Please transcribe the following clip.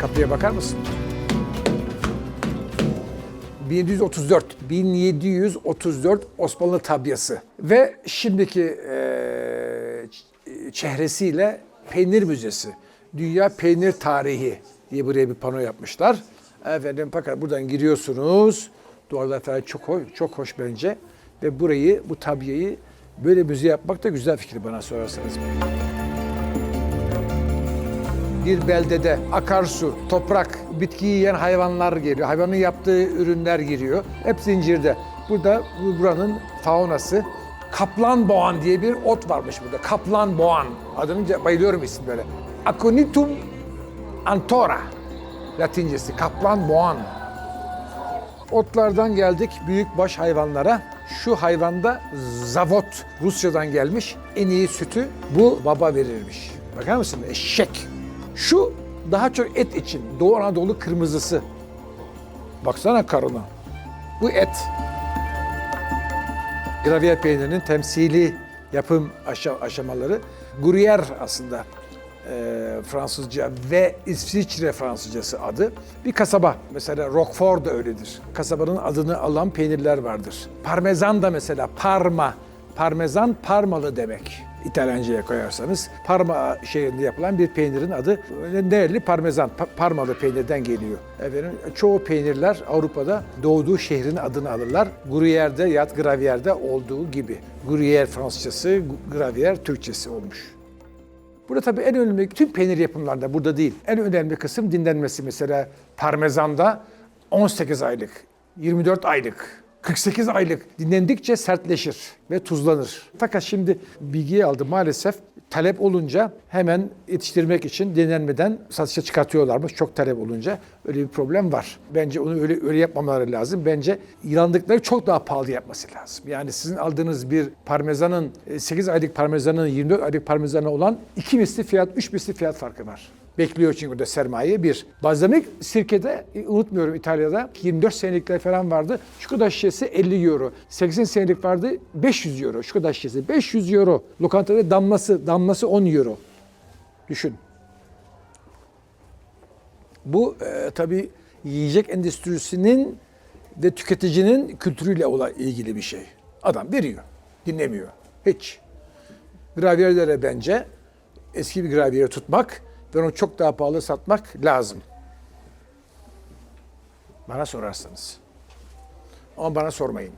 Kapıya bakar mısın? 1734, 1734 Osmanlı tabyası ve şimdiki ç- çehresiyle Peynir Müzesi, Dünya Peynir Tarihi diye buraya bir pano yapmışlar. Efendim fakat buradan giriyorsunuz, duvarlar falan çok hoş, çok hoş bence ve burayı, bu tabiyeyi böyle müze yapmak da güzel fikir bana sorarsanız. Bir beldede akarsu, toprak, bitki yiyen hayvanlar geliyor. Hayvanın yaptığı ürünler giriyor. Hep zincirde. Burada bu buranın faunası kaplan boğan diye bir ot varmış burada. Kaplan boğan. Adını bayılıyorum isim böyle. Aconitum antora. Latincesi kaplan boğan. Otlardan geldik büyükbaş hayvanlara. Şu hayvanda zavot Rusya'dan gelmiş. En iyi sütü bu baba verirmiş. Bakar mısın? Eşek. Şu daha çok et için. Doğu Anadolu kırmızısı. Baksana karına. Bu et. Gravyer peynirinin temsili yapım aşa- aşamaları. Gruyère aslında e, Fransızca ve İsviçre Fransızcası adı. Bir kasaba. Mesela Roquefort da öyledir. Kasabanın adını alan peynirler vardır. Parmesan da mesela Parma. Parmesan Parmalı demek. İtalyanca'ya koyarsanız Parma şehrinde yapılan bir peynirin adı nereli parmesan, Pa- Parmalı peynirden geliyor. Efendim, çoğu peynirler Avrupa'da doğduğu şehrin adını alırlar. Gruyère'de ya da Gravier'de olduğu gibi. Gruyère Fransızcası, Gravier Türkçesi olmuş. Burada tabii en önemli, tüm peynir yapımlarında burada değil. En önemli kısım dinlenmesi. Mesela parmezanda 18 aylık, 24 aylık, 48 aylık dinlendikçe sertleşir ve tuzlanır. Fakat şimdi bilgiyi aldım maalesef talep olunca hemen yetiştirmek için dinlenmeden satışa çıkartıyorlarmış çok talep olunca. Öyle bir problem var. Bence onu öyle öyle yapmamaları lazım. Bence yılandıkları çok daha pahalı yapması lazım. Yani sizin aldığınız bir parmesanın 8 aylık parmesanın 24 aylık parmezana olan iki misli fiyat, üç misli fiyat farkı var. Bekliyor çünkü burada sermaye bir. Balzamik sirkede e, unutmuyorum İtalya'da 24 senelikler falan vardı. Kadar şişesi 50 euro. 80 senelik vardı 500 euro. Kadar şişesi 500 euro. Lokantada damlası damlası 10 euro. Düşün. Bu e, tabii yiyecek endüstrisinin ve tüketicinin kültürüyle olan ilgili bir şey. Adam veriyor, dinlemiyor. Hiç. Gravyerlere bence eski bir gravyeri tutmak ve onu çok daha pahalı satmak lazım. Bana sorarsanız. Ama bana sormayın.